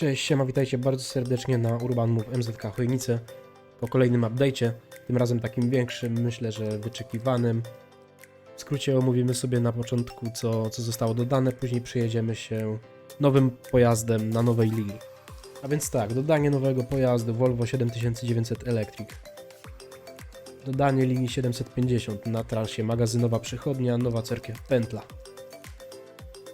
Cześć, siema, witajcie bardzo serdecznie na Urban Move MZK Chojnice po kolejnym update'cie, tym razem takim większym, myślę, że wyczekiwanym. W skrócie omówimy sobie na początku, co, co zostało dodane, później przejedziemy się nowym pojazdem na nowej linii. A więc tak, dodanie nowego pojazdu Volvo 7900 Electric. Dodanie linii 750 na trasie magazynowa przychodnia, nowa cerkiew pętla.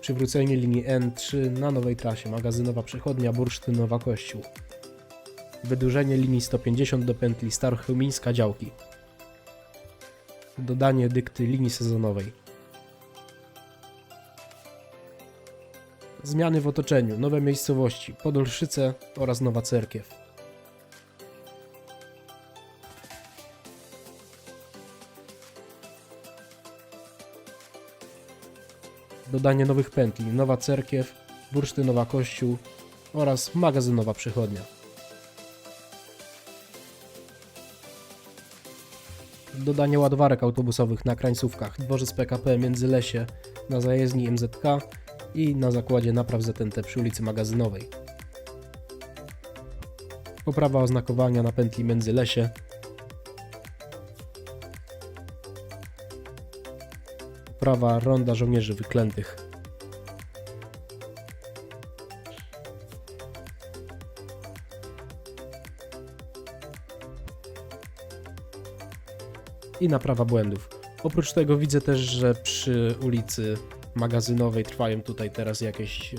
Przywrócenie linii N3 na nowej trasie magazynowa przechodnia Bursztynowa Kościół. Wydłużenie linii 150 do pętli Starchełmińska Działki. Dodanie dykty linii sezonowej. Zmiany w otoczeniu, nowe miejscowości, Podolszyce oraz Nowa Cerkiew. Dodanie nowych pętli, nowa cerkiew, bursztynowa kościół oraz magazynowa przychodnia. Dodanie ładowarek autobusowych na krańcówkach, dworzec PKP Międzylesie, na zajezdni MZK i na zakładzie napraw ZNT przy ulicy Magazynowej. Poprawa oznakowania na pętli Międzylesie, prawa ronda żołnierzy wyklętych. I naprawa błędów. Oprócz tego widzę też, że przy ulicy magazynowej trwają tutaj teraz jakieś e,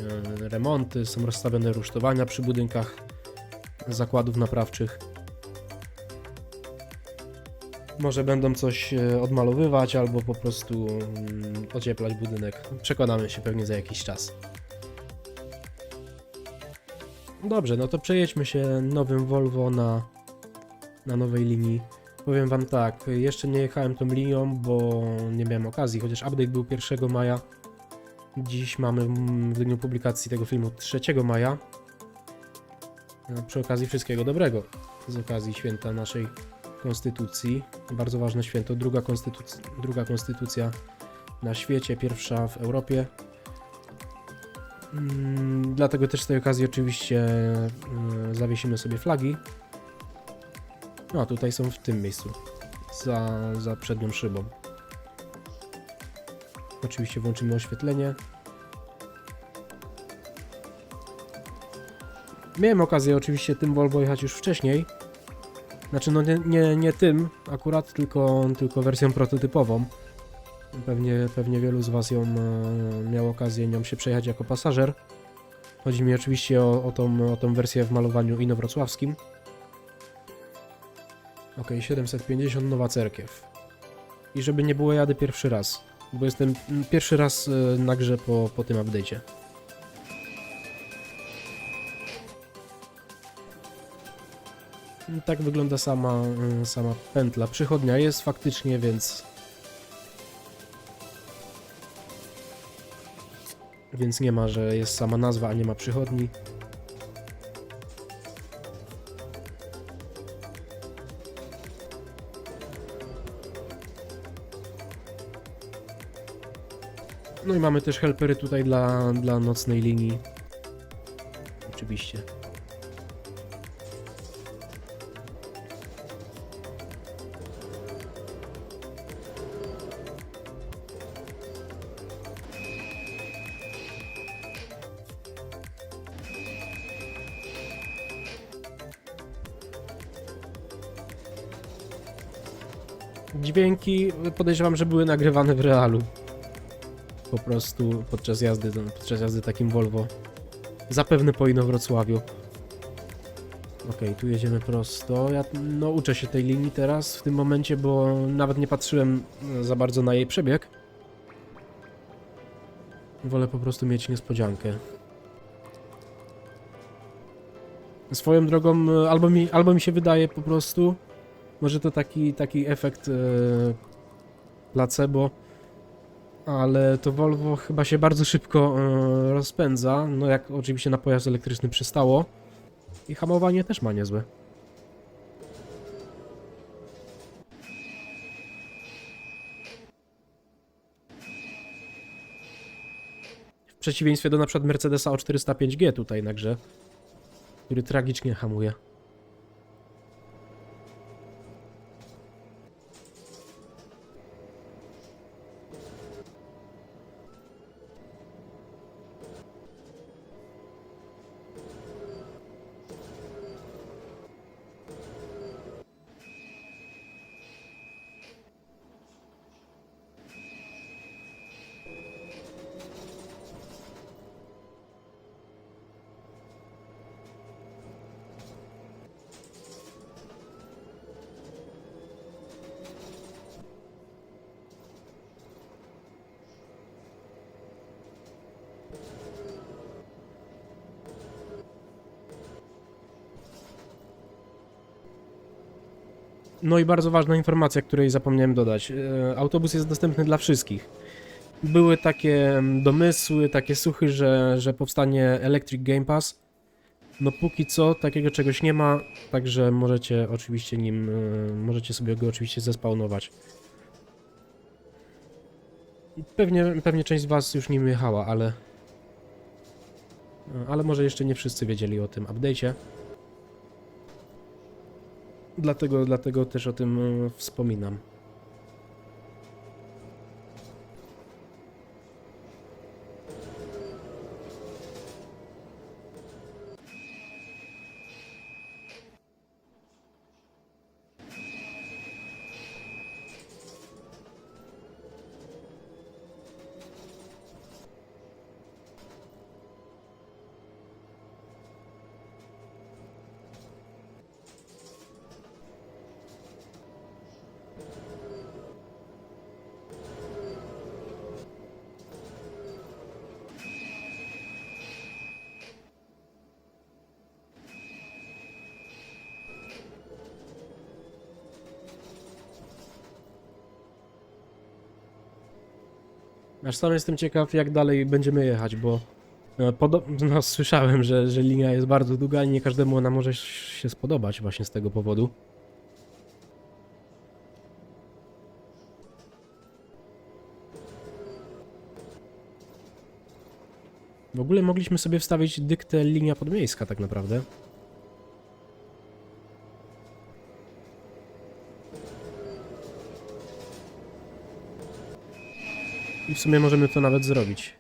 remonty, są rozstawione rusztowania przy budynkach zakładów naprawczych. Może będą coś e, odmalowywać albo po prostu mm, ocieplać budynek. Przekonamy się pewnie za jakiś czas. Dobrze, no to przejedźmy się nowym Volvo na, na nowej linii. Powiem wam tak, jeszcze nie jechałem tą linią, bo nie miałem okazji, chociaż update był 1 maja. Dziś mamy mm, w dniu publikacji tego filmu 3 maja. No, przy okazji wszystkiego dobrego. Z okazji święta naszej konstytucji. Bardzo ważne święto, druga, konstytuc druga konstytucja na świecie, pierwsza w Europie. Mm, dlatego też z tej okazji oczywiście mm, zawiesimy sobie flagi. No, a tutaj są w tym miejscu, za, za przednią szybą. Oczywiście włączymy oświetlenie. Miałem okazję oczywiście tym Volvo jechać już wcześniej, znaczy, no nie, nie, nie tym akurat, tylko, tylko wersją prototypową. Pewnie, pewnie wielu z Was ją e, miało okazję nią się przejechać jako pasażer. Chodzi mi oczywiście o, o, tą, o tą wersję w malowaniu inowrocławskim. Ok, 750 Nowa Cerkiew. I żeby nie było, jadę pierwszy raz. Bo jestem mm, pierwszy raz e, na grze po, po tym update'cie. Tak wygląda sama, y, sama pętla. Przychodnia jest faktycznie, więc. Więc nie ma, że jest sama nazwa, a nie ma przychodni. No i mamy też helpery tutaj dla, dla nocnej linii. Oczywiście. Dźwięki podejrzewam, że były nagrywane w realu. Po prostu podczas jazdy, no, podczas jazdy takim Volvo. Zapewne po Inowrocławiu. Okej, tu jedziemy prosto. Ja no, uczę się tej linii teraz w tym momencie, bo nawet nie patrzyłem e, za bardzo na jej przebieg. Wolę po prostu mieć niespodziankę. Swoją drogą, e, albo mi, albo mi się wydaje po prostu, może to taki, taki efekt e, placebo, ale to Volvo chyba się bardzo szybko e, rozpędza, no jak oczywiście na pojazd elektryczny przystało. I hamowanie też ma niezłe. W przeciwieństwie do na przykład Mercedesa O405G tutaj na grze, który tragicznie hamuje. No i bardzo ważna informacja, której zapomniałem dodać. E, Autobus jest dostępny dla wszystkich. Były takie mm, domysły, takie słuchy, że, że powstanie Electric Game Pass. No póki co takiego czegoś nie ma, także możecie oczywiście nim, e, możecie sobie go oczywiście zespawnować. Pewnie, pewnie część z was już nim jechała, ale... e, Ale może jeszcze nie wszyscy wiedzieli o tym update'cie. Dlatego, dlatego też o tym e, wspominam. Aż sam jestem ciekaw, jak dalej będziemy jechać, bo podo- no, słyszałem, że, że linia jest bardzo długa i nie każdemu ona może się spodobać właśnie z tego powodu. W ogóle mogliśmy sobie wstawić dyktę linia podmiejska tak naprawdę. I w sumie możemy to nawet zrobić.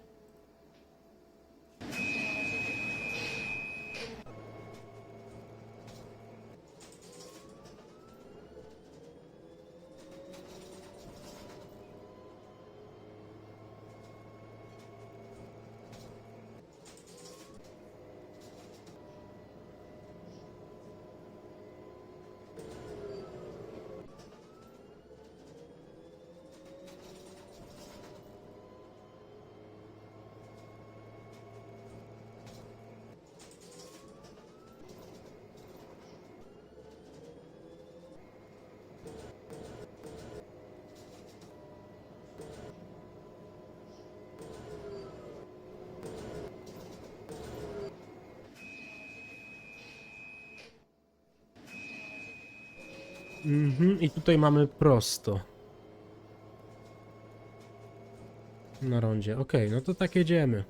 Mhm, i tutaj mamy prosto. Na rondzie. Okej, no to tak jedziemy.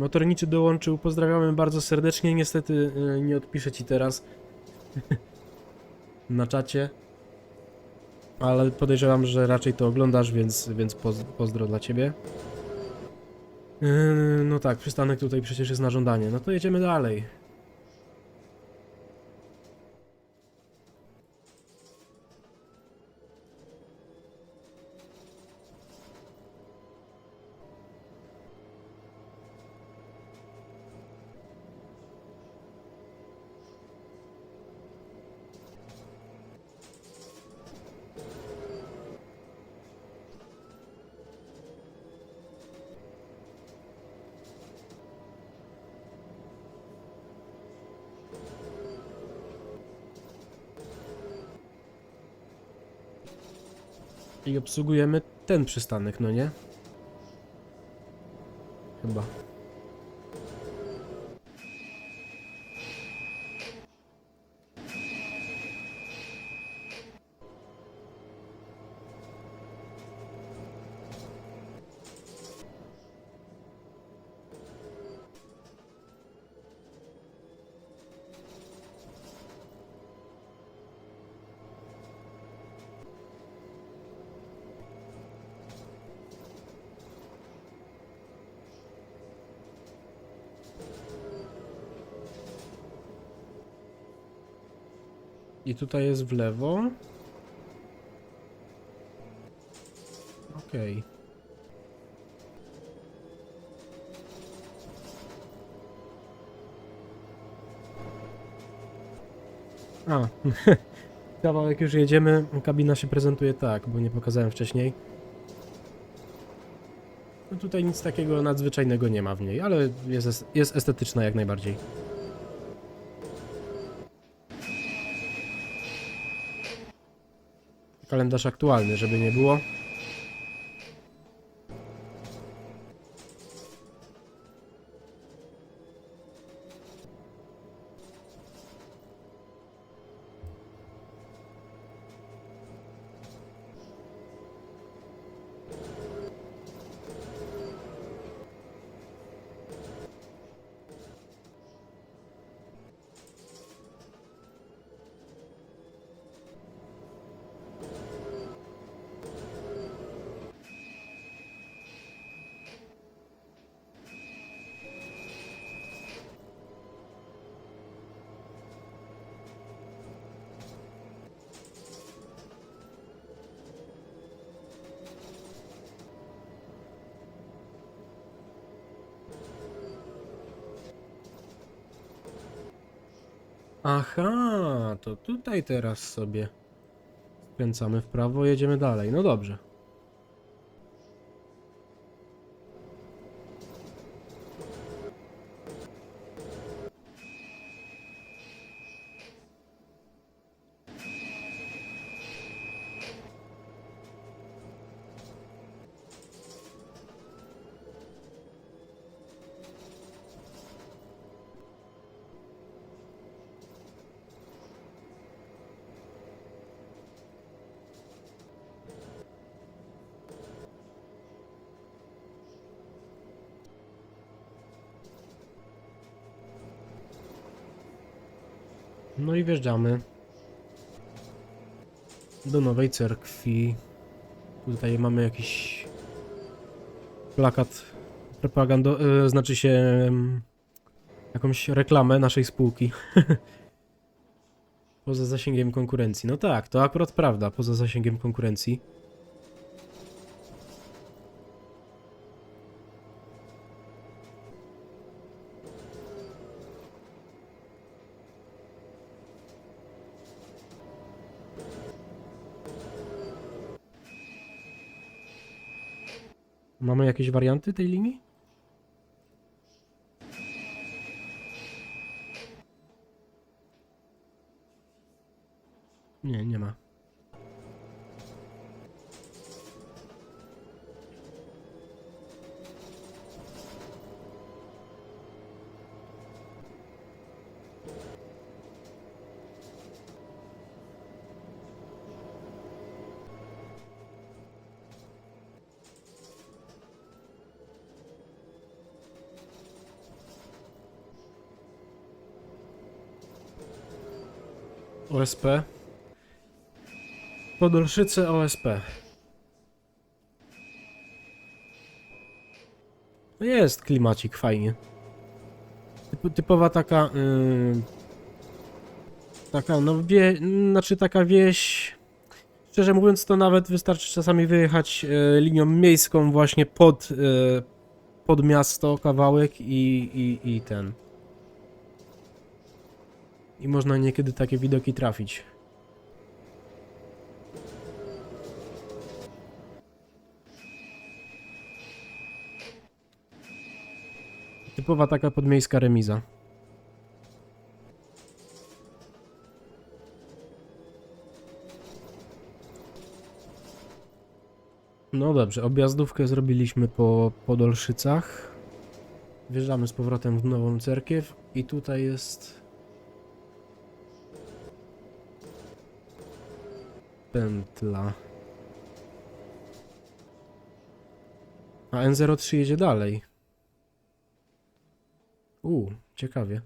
Motorniczy dołączył, pozdrawiamy bardzo serdecznie. Niestety e, nie odpiszę ci teraz na czacie. Ale podejrzewam, że raczej to oglądasz, więc, więc poz, pozdro dla ciebie. Yy, no tak, przystanek tutaj przecież jest na żądanie. No to jedziemy dalej. I obsługujemy ten przystanek, no nie? Chyba. I tutaj jest w lewo. Okej. A, kawałek już jedziemy. Kabina się prezentuje tak, bo nie pokazałem wcześniej. No tutaj nic takiego nadzwyczajnego nie ma w niej, ale jest, es- jest estetyczna jak najbardziej. Kalendarz aktualny, żeby nie było. Aha, to tutaj teraz sobie skręcamy w prawo, jedziemy dalej. No dobrze. No i wjeżdżamy do nowej cerkwi. Tutaj mamy jakiś plakat propagando, e, znaczy się jakąś reklamę naszej spółki. poza zasięgiem konkurencji. No tak, to akurat prawda, poza zasięgiem konkurencji. Jakieś warianty tej linii? Nie, nie ma. OSP. Podolszyce OSP. No jest klimacik, fajnie. Typ, typowa taka... Yy, taka, no wie... Znaczy taka wieś... Szczerze mówiąc, to nawet wystarczy czasami wyjechać e, linią miejską właśnie pod, e, pod miasto kawałek i, i, i ten. I można niekiedy takie widoki trafić. Typowa taka podmiejska remiza. No dobrze, objazdówkę zrobiliśmy po Podolszycach. Wjeżdżamy z powrotem w nową cerkiew i tutaj jest... Pętla. A N03 jedzie dalej. U, ciekawie.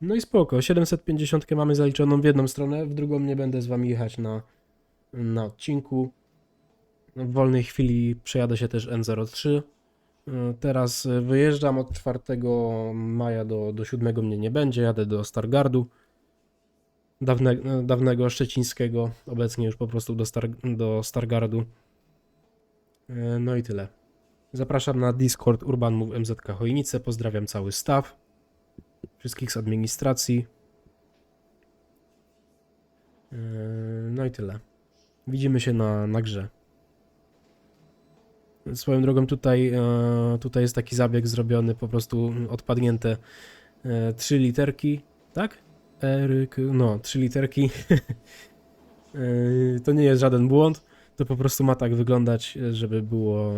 No i spoko, 750 mamy zaliczoną w jedną stronę, w drugą nie będę z wami jechać na, na odcinku. W wolnej chwili przejadę się też N03. Y, Teraz y, wyjeżdżam od 4 maja do, do 7 mnie nie będzie, jadę do Stargardu. Dawne, y, dawnego szczecińskiego, obecnie już po prostu do, Star, do Stargardu. Y, No i tyle. Zapraszam na Discord Urban Move MZK Chojnice, pozdrawiam cały staff wszystkich z administracji. Yy, No i tyle. Widzimy się na, na grze. Swoją drogą tutaj, e, tutaj jest taki zabieg zrobiony, po prostu odpadnięte e, trzy literki, tak? Eryk, no, trzy literki. E, To nie jest żaden błąd, to po prostu ma tak wyglądać, żeby było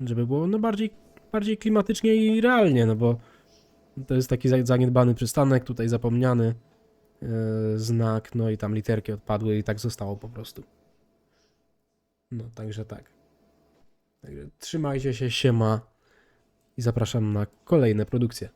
żeby było no bardziej, bardziej klimatycznie i realnie, no bo to jest taki za- zaniedbany przystanek, tutaj zapomniany znak, no i tam literki odpadły i tak zostało po prostu. No, także tak. Także trzymajcie się, siema i zapraszam na kolejne produkcje.